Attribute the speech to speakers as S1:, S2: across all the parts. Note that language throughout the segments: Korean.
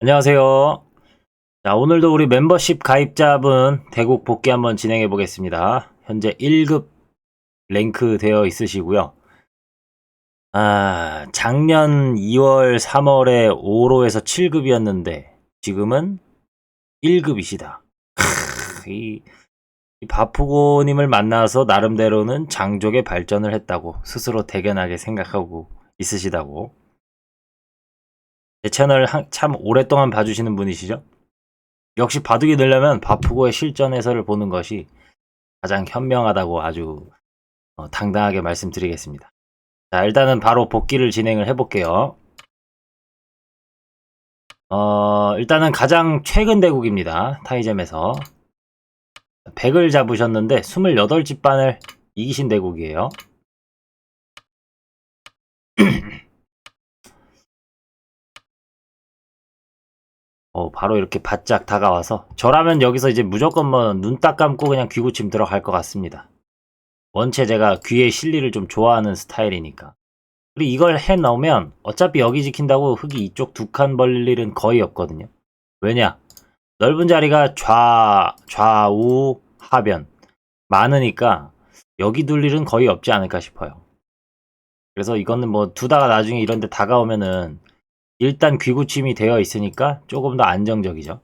S1: 안녕하세요. 자, 오늘도 우리 멤버십 가입자분 대국 복귀 한번 진행해 보겠습니다. 현재 1급 랭크 되어 있으시고요. 아, 작년 2월, 3월에 5로에서 7급이었는데 지금은 1급이시다. 이, 이 바푸고님을 만나서 나름대로는 장족의 발전을 했다고 스스로 대견하게 생각하고 있으시다고. 제 채널 한- 참 오랫동안 봐주시는 분이시죠? 역시 바둑이 늘려면 바푸고의 실전 해설을 보는 것이 가장 현명하다고 아주 어, 당당하게 말씀드리겠습니다. 자, 일단은 바로 복귀를 진행을 해볼게요. 어, 일단은 가장 최근 대국입니다. 타이점에서. 100을 잡으셨는데 28집반을 이기신 대국이에요. 어, 바로 이렇게 바짝 다가와서 저라면 여기서 이제 무조건 뭐 눈 딱 감고 그냥 귀구침 들어갈 것 같습니다. 원체 제가 귀의 실리를 좀 좋아하는 스타일이니까. 그리고 이걸 해 넣으면 어차피 여기 지킨다고 흙이 이쪽 두 칸 벌릴 일은 거의 없거든요. 왜냐? 넓은 자리가 좌, 좌우, 하변. 많으니까 여기 둘 일은 거의 없지 않을까 싶어요. 그래서 이거는 뭐 두다가 나중에 이런 데 다가오면은 일단 귀구침이 되어 있으니까 조금 더 안정적이죠.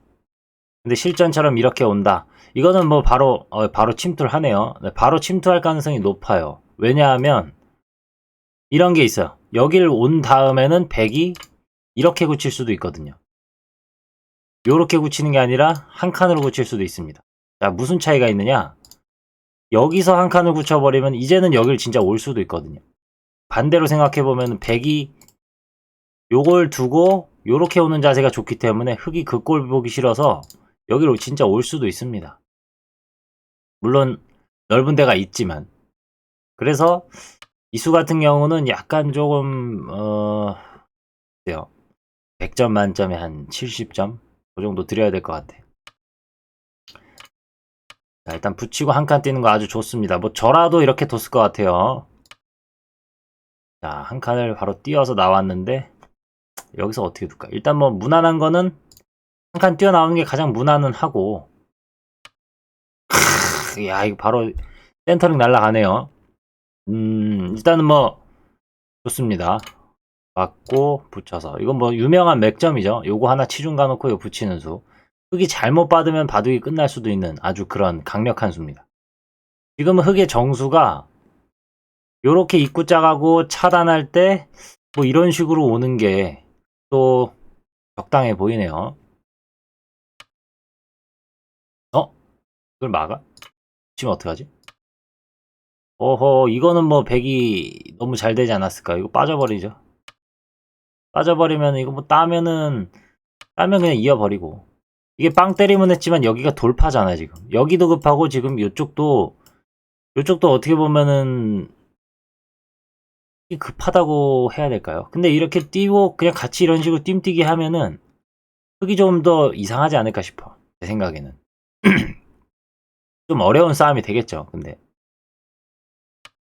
S1: 근데 실전처럼 이렇게 온다. 이거는 뭐 바로 어, 바로 침투를 하네요. 네, 바로 침투할 가능성이 높아요. 왜냐하면 이런 게 있어요. 여길 온 다음에는 100이 이렇게 굳힐 수도 있거든요. 요렇게 굳히는 게 아니라 한 칸으로 굳힐 수도 있습니다. 자, 무슨 차이가 있느냐? 여기서 한 칸을 굳혀버리면 이제는 여길 진짜 올 수도 있거든요. 반대로 생각해보면 100이 요걸 두고 요렇게 오는 자세가 좋기 때문에 흙이 그 꼴 보기 싫어서 여기로 진짜 올 수도 있습니다. 물론 넓은 데가 있지만 그래서 이수 같은 경우는 약간 조금 어 어때요? 100점 만점에 한 70점 그 정도 드려야 될 것 같아요. 자, 일단 붙이고 한 칸 뛰는 거 아주 좋습니다. 뭐 저라도 이렇게 뒀을 것 같아요. 자, 한 칸을 바로 띄어서 나왔는데 여기서 어떻게 둘까? 일단 뭐 무난한 거는 한 칸 뛰어나오는 게 가장 무난은 하고 크으, 야 이거 바로 센터링 날라가네요. 음 일단은 뭐 좋습니다. 맞고 붙여서 이건 뭐 유명한 맥점이죠. 요거 하나 치중 가놓고 요 붙이는 수. 흙이 잘못 받으면 바둑이 끝날 수도 있는 아주 그런 강력한 수입니다. 지금은 흙의 정수가 요렇게 입구 짜가고 차단할 때 뭐 이런 식으로 오는 게 또 적당해 보이네요. 어? 이걸 막아? 지금 어떡하지? 어허, 이거는 뭐 백이 너무 잘 되지 않았을까? 이거 빠져버리죠. 빠져버리면 이거 뭐 따면은 따면 그냥 이어버리고 이게 빵 때리면 했지만 여기가 돌파잖아요 지금 여기도 급하고 지금 이쪽도 이쪽도 어떻게 보면은 급하다고 해야 될까요? 근데 이렇게 뛰고 그냥 같이 이런 식으로 띵뛰기 하면은 흙이 좀 더 이상하지 않을까 싶어. 제 생각에는. 좀 어려운 싸움이 되겠죠. 근데.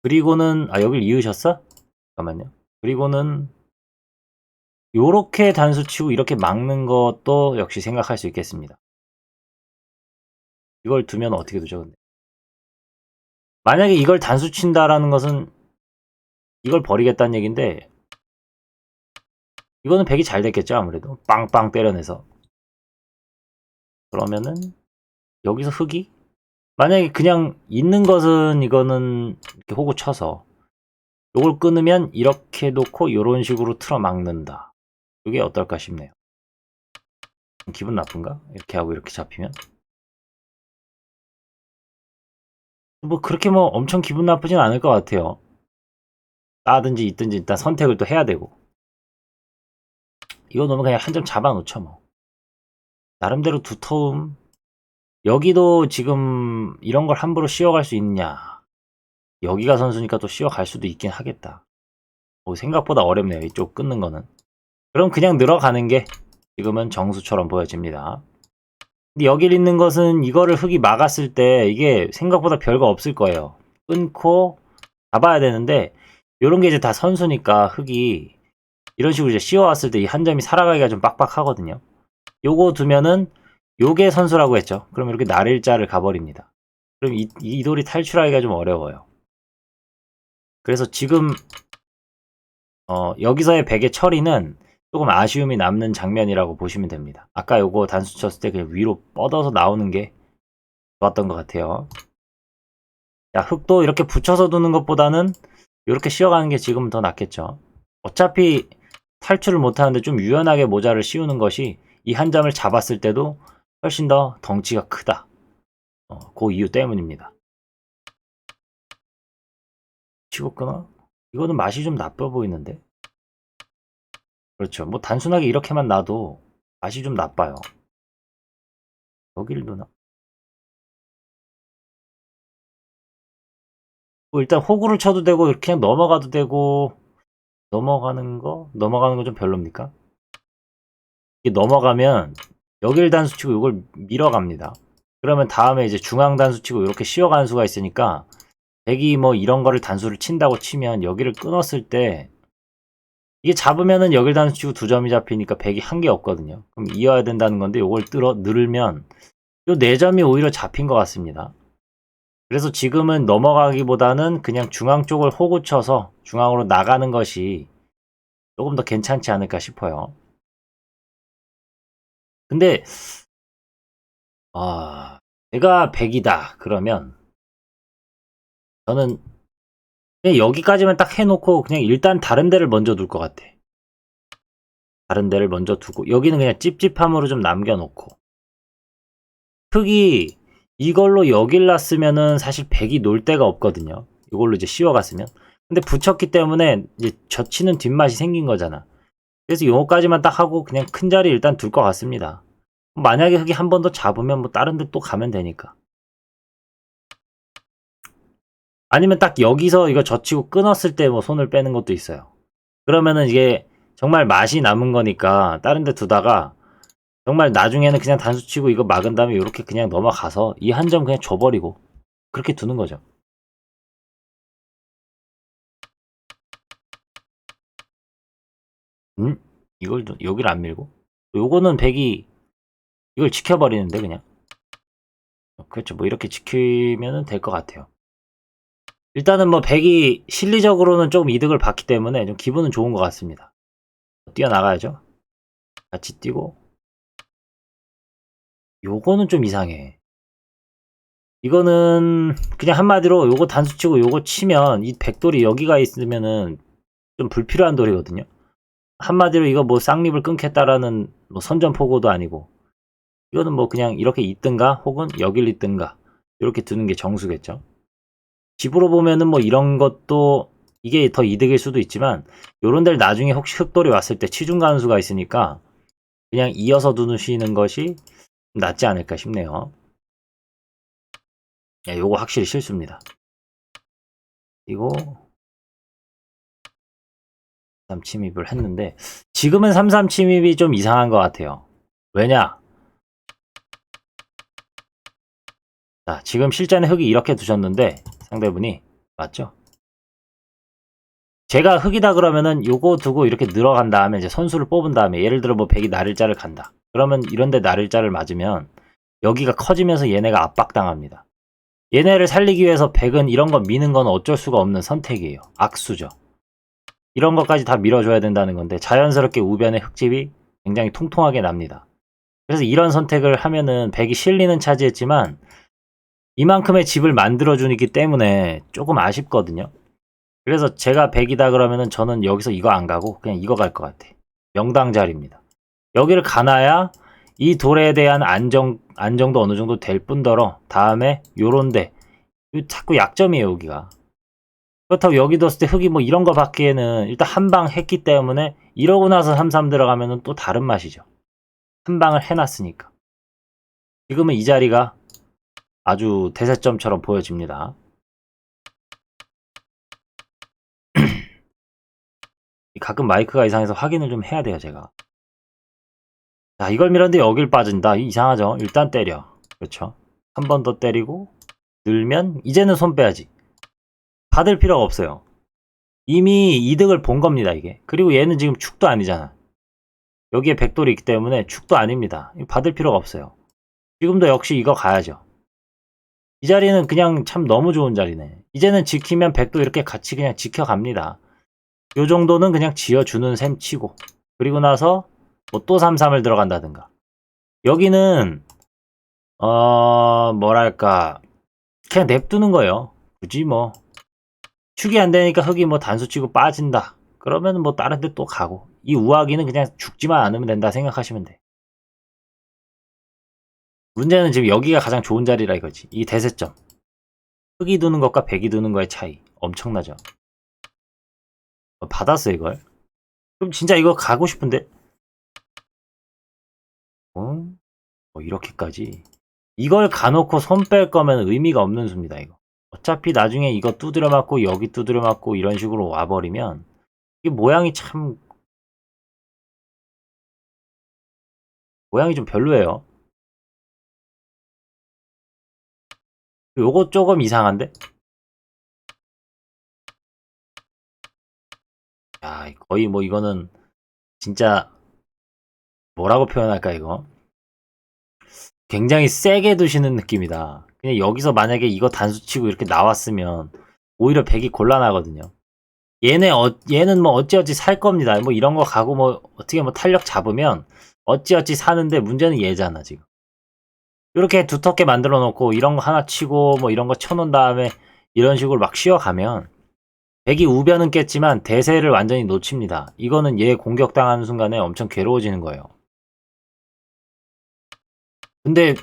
S1: 그리고는 아 여길 이으셨어? 잠깐만요. 그리고는 요렇게 단수 치고 이렇게 막는 것도 역시 생각할 수 있겠습니다. 이걸 두면 어떻게 두죠, 근데? 만약에 이걸 단수 친다라는 것은 이걸 버리겠다는 얘기인데 이거는 백이 잘 됐겠죠 아무래도. 빵빵 때려내서. 그러면은 여기서 흙이? 만약에 그냥 있는 것은 이거는 이렇게 호구 쳐서 요걸 끊으면 이렇게 놓고 이런 식으로 틀어 막는다. 이게 어떨까 싶네요. 기분 나쁜가? 이렇게 하고 이렇게 잡히면? 뭐 그렇게 뭐 엄청 기분 나쁘진 않을 것 같아요 따든지 있든지 일단 선택을 또 해야 되고. 이거 너무 그냥 한 점 잡아놓죠 뭐. 나름대로 두터움. 여기도 지금 이런 걸 함부로 씌워갈 수 있냐. 여기가 선수니까 또 씌워갈 수도 있긴 하겠다. 뭐 생각보다 어렵네요 이쪽 끊는 거는. 그럼 그냥 늘어가는 게 지금은 정수처럼 보여집니다. 근데 여기 있는 것은 이거를 흙이 막았을 때 이게 생각보다 별거 없을 거예요. 끊고 잡아야 되는데 요런 게 이제 다 선수니까 흙이 이런 식으로 이제 씌워왔을 때 이 한 점이 살아가기가 좀 빡빡하거든요. 요거 두면은 요게 선수라고 했죠. 그럼 이렇게 날일자를 가버립니다. 그럼 이, 이 돌이 탈출하기가 좀 어려워요. 그래서 지금 어, 여기서의 백의 처리는 조금 아쉬움이 남는 장면이라고 보시면 됩니다. 아까 요거 단수 쳤을 때 그냥 위로 뻗어서 나오는 게 좋았던 것 같아요. 자, 흙도 이렇게 붙여서 두는 것보다는 이렇게 씌워가는 게 지금은 더 낫겠죠. 어차피 탈출을 못하는데 좀 유연하게 모자를 씌우는 것이 이 한 점을 잡았을 때도 훨씬 더 덩치가 크다. 어, 그 이유 때문입니다. 치고 끊어? 이거는 맛이 좀 나빠 보이는데? 그렇죠. 뭐 단순하게 이렇게만 놔도 맛이 좀 나빠요. 여길 두나? 뭐 일단 호구를 쳐도 되고 그냥 넘어가도 되고 넘어가는 거? 넘어가는 거 좀 별로입니까? 이게 넘어가면 여길 단수 치고 이걸 밀어갑니다. 그러면 다음에 이제 중앙 단수 치고 이렇게 씌워가는 수가 있으니까 백이 뭐 이런 거를 단수를 친다고 치면 여기를 끊었을 때 이게 잡으면은 여길 단수 치고 두 점이 잡히니까 백이 한 개 없거든요. 그럼 이어야 된다는 건데 이걸 뚫어 늘면 요 네 점이 오히려 잡힌 것 같습니다. 그래서 지금은 넘어가기보다는 그냥 중앙 쪽을 호구 쳐서 중앙으로 나가는 것이 조금 더 괜찮지 않을까 싶어요. 근데 아, 내가 100이다. 그러면 저는 그냥 여기까지만 딱 해놓고 그냥 일단 다른 데를 먼저 둘 것 같아. 다른 데를 먼저 두고 여기는 그냥 찝찝함으로 좀 남겨놓고 흙이 이걸로 여길 놨으면은 사실 100이 놀 데가 없거든요. 이걸로 이제 씌워갔으면. 근데 붙였기 때문에 이제 젖히는 뒷맛이 생긴 거잖아. 그래서 요거까지만 딱 하고 그냥 큰 자리 일단 둘 것 같습니다. 만약에 흙이 한 번 더 잡으면 뭐 다른 데 또 가면 되니까. 아니면 딱 여기서 이거 젖히고 끊었을 때 뭐 손을 빼는 것도 있어요. 그러면은 이게 정말 맛이 남은 거니까 다른 데 두다가 정말 나중에는 그냥 단수 치고 이거 막은 다음에 이렇게 그냥 넘어가서 이 한 점 그냥 줘버리고 그렇게 두는 거죠. 음? 이걸 도- 여기를 안 밀고? 요거는 백이 이걸 지켜버리는데 그냥 그렇죠 뭐 이렇게 지키면은 될것 같아요 일단은 뭐 백이 실리적으로는 조금 이득을 받기 때문에 좀 기분은 좋은 것 같습니다 뛰어나가야죠 같이 뛰고 요거는 좀 이상해 이거는 그냥 한마디로 요거 단수 치고 요거 치면 이 백돌이 여기가 있으면은 좀 불필요한 돌이거든요 한마디로 이거 뭐 쌍립을 끊겠다라는 뭐 선전포고도 아니고 이거는 뭐 그냥 이렇게 있든가 혹은 여길 있든가 이렇게 두는 게 정수겠죠. 집으로 보면은 뭐 이런 것도 이게 더 이득일 수도 있지만 요런 데를 나중에 혹시 흑돌이 왔을 때 치중 간수가 있으니까 그냥 이어서 두시는 것이 낫지 않을까 싶네요. 야, 요거 확실히 실수입니다. 그리고 3 침입을 했는데 지금은 33 침입이 좀 이상한 것 같아요. 왜냐? 자, 지금 실전에 흙이 이렇게 두셨는데 상대분이 맞죠? 제가 흙이다 그러면은 요거 두고 이렇게 늘어간 다음에 이제 선수를 뽑은 다음에 예를 들어 뭐 백이 나를자를 간다. 그러면 이런데 나를자를 맞으면 여기가 커지면서 얘네가 압박당합니다. 얘네를 살리기 위해서 백은 이런 거 미는 건 어쩔 수가 없는 선택이에요. 악수죠. 이런 것까지 다 밀어줘야 된다는 건데 자연스럽게 우변의 흙집이 굉장히 통통하게 납니다. 그래서 이런 선택을 하면은 백이 실리는 차지했지만 이만큼의 집을 만들어주기 때문에 조금 아쉽거든요. 그래서 제가 100이다 그러면은 저는 여기서 이거 안 가고 그냥 이거 갈 것 같아. 명당 자리입니다. 여기를 가놔야 이 돌에 대한 안정, 안정도 어느 정도 될 뿐더러 다음에 요런데 자꾸 약점이에요 여기가. 그렇다고 여기 뒀을 때 흙이 뭐 이런 거 받기에는 일단 한 방 했기 때문에 이러고 나서 3-3 들어가면은 또 다른 맛이죠. 한 방을 해놨으니까. 지금은 이 자리가 아주 대세점처럼 보여집니다. 가끔 마이크가 이상해서 확인을 좀 해야 돼요, 제가. 자, 이걸 밀었는데 여길 빠진다. 이상하죠? 일단 때려. 그렇죠? 한 번 더 때리고 늘면 이제는 손 빼야지. 받을 필요가 없어요. 이미 이득을 본 겁니다, 이게. 그리고 얘는 지금 축도 아니잖아. 여기에 백돌이 있기 때문에 축도 아닙니다. 받을 필요가 없어요. 지금도 역시 이거 가야죠. 이 자리는 그냥 참 너무 좋은 자리네. 이제는 지키면 백도 이렇게 같이 그냥 지켜갑니다. 요 정도는 그냥 지어주는 셈 치고. 그리고 나서 뭐또 3-3을 들어간다든가. 여기는 어 뭐랄까 그냥 냅두는 거예요. 굳이 뭐 축이 안 되니까 흙이 뭐 단수 치고 빠진다. 그러면 뭐 다른 데 또 가고. 이 우아기는 그냥 죽지만 않으면 된다 생각하시면 돼. 문제는 지금 여기가 가장 좋은 자리라 이거지. 이 대세점. 흙이 두는 것과 백이 두는 거의 차이. 엄청나죠. 어, 받았어 이걸. 그럼 진짜 이거 가고 싶은데. 뭐 이렇게까지. 이걸 가놓고 손 뺄 거면 의미가 없는 수입니다 이거. 어차피 나중에 이거 두드려 맞고 여기 두드려 맞고 이런 식으로 와버리면 이 모양이 참 모양이 좀 별로예요. 요거 조금 이상한데? 야, 거의 뭐 이거는 진짜 뭐라고 표현할까 이거? 굉장히 세게 두시는 느낌이다. 그냥 여기서 만약에 이거 단수 치고 이렇게 나왔으면 오히려 백이 곤란하거든요. 얘네 어, 얘는 뭐 어찌어찌 살 겁니다. 뭐 이런 거 가고 뭐 어떻게 뭐 탄력 잡으면 어찌어찌 사는데 문제는 얘잖아 지금. 이렇게 두텁게 만들어 놓고 이런 거 하나 치고 뭐 이런 거 쳐놓은 다음에 이런 식으로 막 쉬어가면 백이 우변은 깼지만 대세를 완전히 놓칩니다. 이거는 얘 공격당하는 순간에 엄청 괴로워지는 거예요. 근데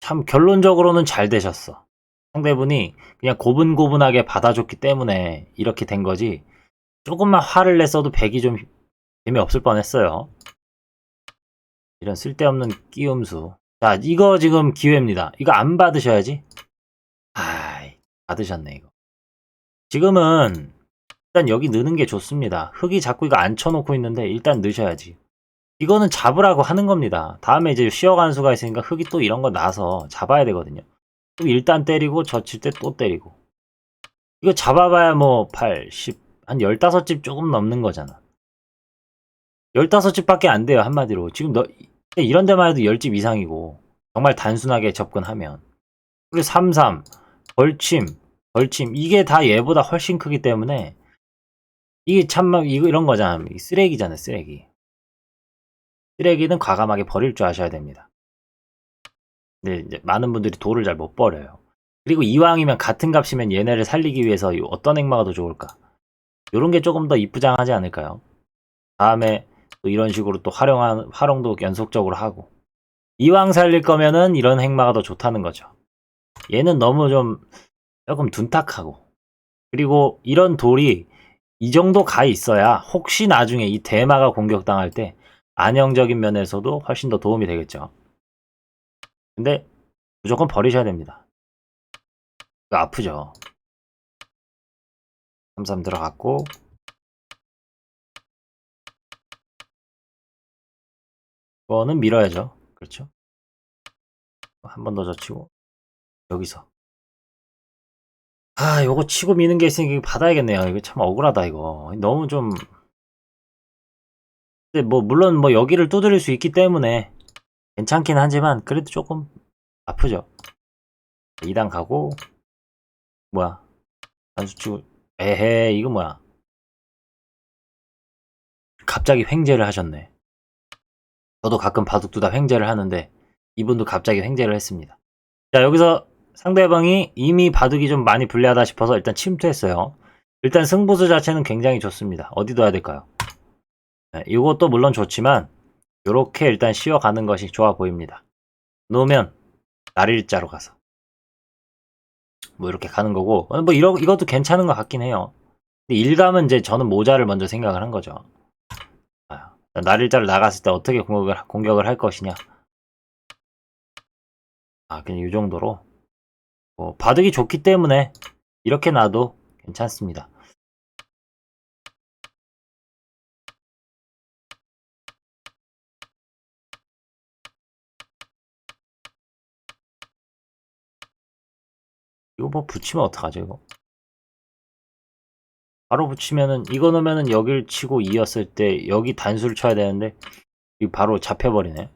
S1: 참 결론적으로는 잘 되셨어. 상대분이 그냥 고분고분하게 받아줬기 때문에 이렇게 된 거지. 조금만 화를 냈어도 백이 좀 재미없을 뻔했어요. 이런 쓸데없는 끼움수. 자, 이거 지금 기회입니다. 이거 안 받으셔야지. 아이, 받으셨네, 이거. 지금은 일단 여기 넣는 게 좋습니다. 흙이 자꾸 이거 앉혀놓고 있는데 일단 넣으셔야지. 이거는 잡으라고 하는 겁니다. 다음에 이제 쉬어가는 수가 있으니까 흙이 또 이런 거 나서 잡아야 되거든요. 그럼 일단 때리고 젖힐 때 또 때리고. 이거 잡아봐야 뭐 8, 10, 한 15집 조금 넘는 거잖아. 15집밖에 안 돼요, 한마디로. 지금 너, 이런 데만 해도 10집 이상이고. 정말 단순하게 접근하면. 그리고 3, 3, 벌침, 벌침. 이게 다 얘보다 훨씬 크기 때문에 이게 참 막 이거 이런 거잖아. 쓰레기잖아, 쓰레기. 쓰레기는 과감하게 버릴 줄 아셔야 됩니다. 이제 많은 분들이 돌을 잘 못 버려요. 그리고 이왕이면 같은 값이면 얘네를 살리기 위해서 어떤 행마가 더 좋을까? 이런 게 조금 더 이쁘장하지 않을까요? 다음에 또 이런 식으로 또 활용한 활용도 연속적으로 하고 이왕 살릴 거면은 이런 행마가 더 좋다는 거죠. 얘는 너무 좀 조금 둔탁하고 그리고 이런 돌이 이 정도 가 있어야 혹시 나중에 이 대마가 공격당할 때 안정적인 면에서도 훨씬 더 도움이 되겠죠. 근데 무조건 버리셔야 됩니다. 아프죠. 33 들어갔고 이거는 밀어야죠. 그렇죠. 한 번 더 젖히고 여기서 아 요거 치고 미는 게 있으니까 받아야겠네요. 이거 참 억울하다 이거. 너무 좀 근데 뭐 물론 뭐 여기를 두드릴 수 있기 때문에 괜찮긴 하지만 그래도 조금 아프죠. 2단 가고 뭐야 단수 치고 에헤 이거 뭐야 갑자기 횡재를 하셨네. 저도 가끔 바둑두다 횡재를 하는데 이분도 갑자기 횡재를 했습니다. 자 여기서 상대방이 이미 바둑이 좀 많이 불리하다 싶어서 일단 침투했어요. 일단 승부수 자체는 굉장히 좋습니다. 어디 둬야 될까요? 네, 이것도 물론 좋지만 이렇게 일단 쉬어가는 것이 좋아 보입니다. 놓으면 날일자로 가서 뭐 이렇게 가는 거고 뭐 이러, 이것도 괜찮은 것 같긴 해요. 근데 일감은 이제 저는 모자를 먼저 생각을 한 거죠. 날일자를 나갔을 때 어떻게 공격을, 공격을 할 것이냐. 아, 그냥 이 정도로. 뭐, 바둑이 좋기 때문에 이렇게 놔도 괜찮습니다. 이거 뭐 붙이면 어떡하죠, 이거? 바로 붙이면은 이거 넣으면은 여길 치고 이었을 때 여기 단수를 쳐야 되는데 이 바로 잡혀버리네.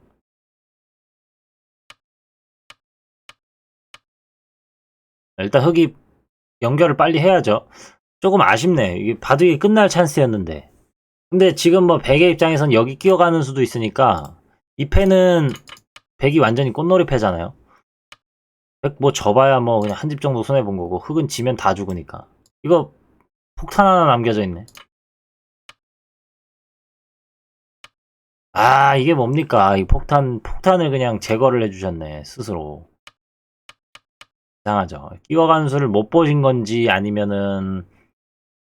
S1: 일단 흙이 연결을 빨리 해야죠. 조금 아쉽네. 이게 바둑이 끝날 찬스였는데. 근데 지금 뭐 백의 입장에선 여기 끼어가는 수도 있으니까 이 패는 백이 완전히 꽃놀이 패잖아요. 백뭐 접어야 뭐 그냥 한 집 정도 손해 본 거고 흙은 지면 다 죽으니까. 이거 폭탄 하나 남겨져 있네. 아 이게 뭡니까? 이 폭탄 폭탄을 그냥 제거를 해주셨네 스스로. 이상하죠. 끼어가는 수를 못 보신 건지 아니면은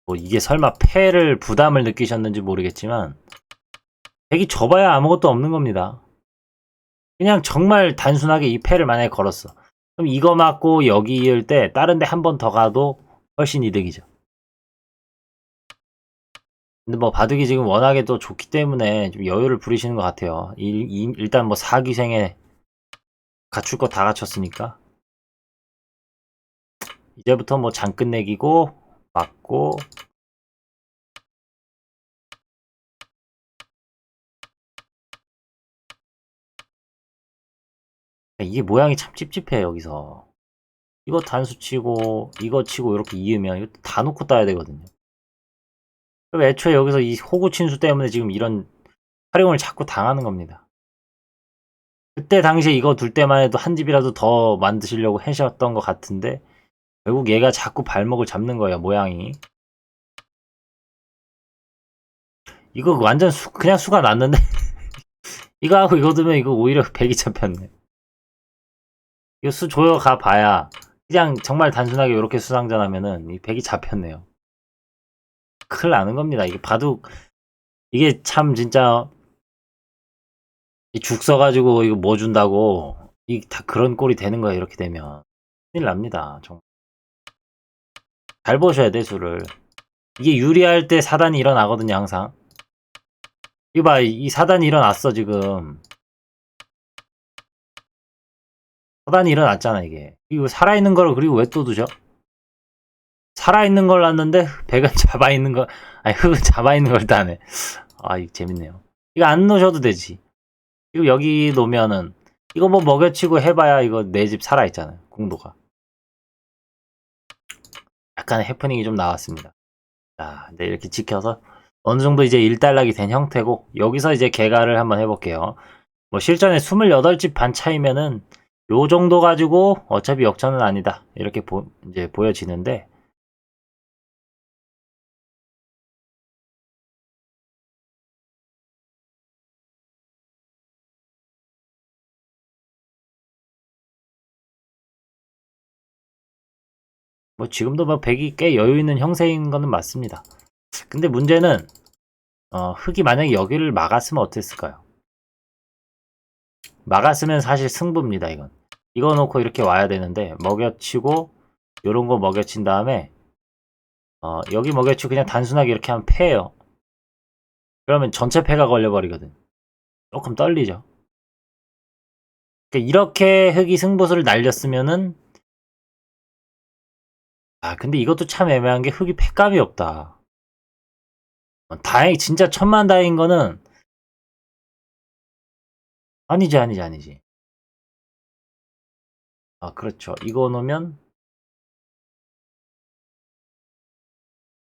S1: 뭐 이게 설마 패를 부담을 느끼셨는지 모르겠지만 백이 접어야 아무것도 없는 겁니다. 그냥 정말 단순하게 이 패를 만약에 걸었어. 그럼 이거 맞고 여기 이을 때 다른 데 한 번 더 가도 훨씬 이득이죠. 근데 뭐 바둑이 지금 워낙에 또 좋기 때문에 좀 여유를 부리시는 것 같아요. 일, 이- 일단 뭐 사기생에 갖출 거 다 갖췄으니까. 이제부터 뭐 장 끝내기고 맞고 이게 모양이 참 찝찝해 여기서. 이거 단수 치고 이거 치고 이렇게 이으면 이거 다 놓고 따야 되거든요. 그럼 애초에 여기서 이 호구 친수 때문에 지금 이런 활용을 자꾸 당하는 겁니다. 그때 당시에 이거 둘 때만 해도 한 집이라도 더 만드시려고 하셨던 것 같은데 결국 얘가 자꾸 발목을 잡는 거예요 모양이. 이거 완전 수, 그냥 수가 났는데? 이거 하고 이거 두면 이거 오히려 백이 잡혔네 이거 수 조여 가 봐야 그냥 정말 단순하게 이렇게 수상전 하면은 이 백이 잡혔네요. 큰일 나는 겁니다. 이게 바둑 이게 참 진짜 이죽 써가지고 이거 뭐 준다고 이 다 그런 꼴이 되는 거야 이렇게 되면. 큰일 납니다 정말 잘 보셔야 돼 수를. 이게 유리할 때 사단이 일어나거든요 항상. 이거 봐, 이 사단이 일어났어, 지금. 사단이 일어났잖아, 이게. 이거 살아있는 걸, 그리고 왜 또 두죠? 살아있는 걸 놨는데, 백은 잡아있는 거, 아니, 흙은 잡아있는 걸 따네. 아, 이거 재밌네요. 이거 안 놓으셔도 되지. 그리고 여기 놓으면은, 이거 뭐 먹여치고 해봐야 이거 내 집 살아있잖아요, 공도가. 약간의 해프닝이 좀 나왔습니다. 자, 네, 이렇게 지켜서 어느 정도 이제 일단락이 된 형태고 여기서 이제 개가를 한번 해볼게요. 뭐 실전에 28집 반 차이면은 요 정도 가지고 어차피 역전은 아니다 이렇게 보, 이제 보여지는데 뭐 지금도 뭐 백이 꽤 여유 있는 형세인 거는 맞습니다. 근데 문제는 어, 흙이 만약에 여기를 막았으면 어땠을까요? 막았으면 사실 승부입니다, 이건. 이거 놓고 이렇게 와야 되는데, 먹여치고, 요런 거 먹여친 다음에, 어, 여기 먹여치고 그냥 단순하게 이렇게 하면 패예요. 그러면 전체 패가 걸려버리거든. 조금 떨리죠. 그러니까 이렇게 흙이 승부수를 날렸으면은, 아, 근데 이것도 참 애매한 게 흙이 패감이 없다. 어, 다행, 진짜 천만 다행인 거는, 아니지, 아니지, 아니지. 아, 그렇죠. 이거 놓으면,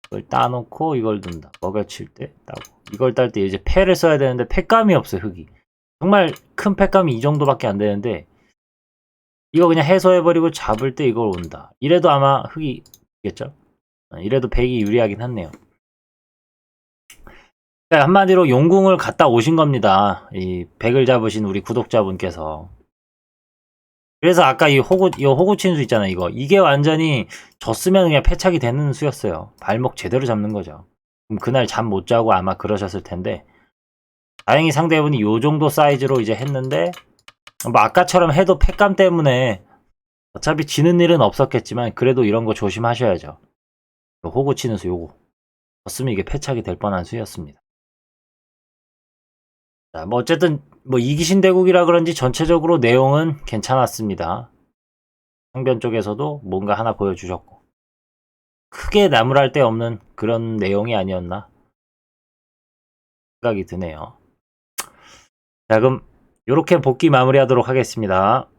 S1: 이걸 따놓고 이걸 둔다. 먹여칠 때 따고. 이걸 딸 때 이제 패를 써야 되는데 패감이 없어요, 흙이. 정말 큰 패감이 이 정도밖에 안 되는데, 이거 그냥 해소해버리고 잡을 때 이걸 온다. 이래도 아마 흙이 이겠죠? 어, 이래도 백이 유리하긴 하네요. 그러니까 한마디로 용궁을 갔다 오신 겁니다. 이 백을 잡으신 우리 구독자분께서. 그래서 아까 이 호구, 이 호구 친 수 있잖아요, 이거. 이게 완전히 졌으면 그냥 패착이 되는 수였어요. 발목 제대로 잡는 거죠. 그럼 그날 잠 못 자고 아마 그러셨을 텐데. 다행히 상대분이 요 정도 사이즈로 이제 했는데, 뭐 아까처럼 해도 패감 때문에 어차피 지는 일은 없었겠지만, 그래도 이런 거 조심하셔야죠. 요 호구 치는 수 요거. 졌으면 이게 패착이 될 뻔한 수였습니다. 자, 뭐 어쨌든 뭐 이기신 대국이라 그런지 전체적으로 내용은 괜찮았습니다. 상변 쪽에서도 뭔가 하나 보여주셨고 크게 나무랄 데 없는 그런 내용이 아니었나 생각이 드네요. 자 그럼 이렇게 복귀 마무리하도록 하겠습니다.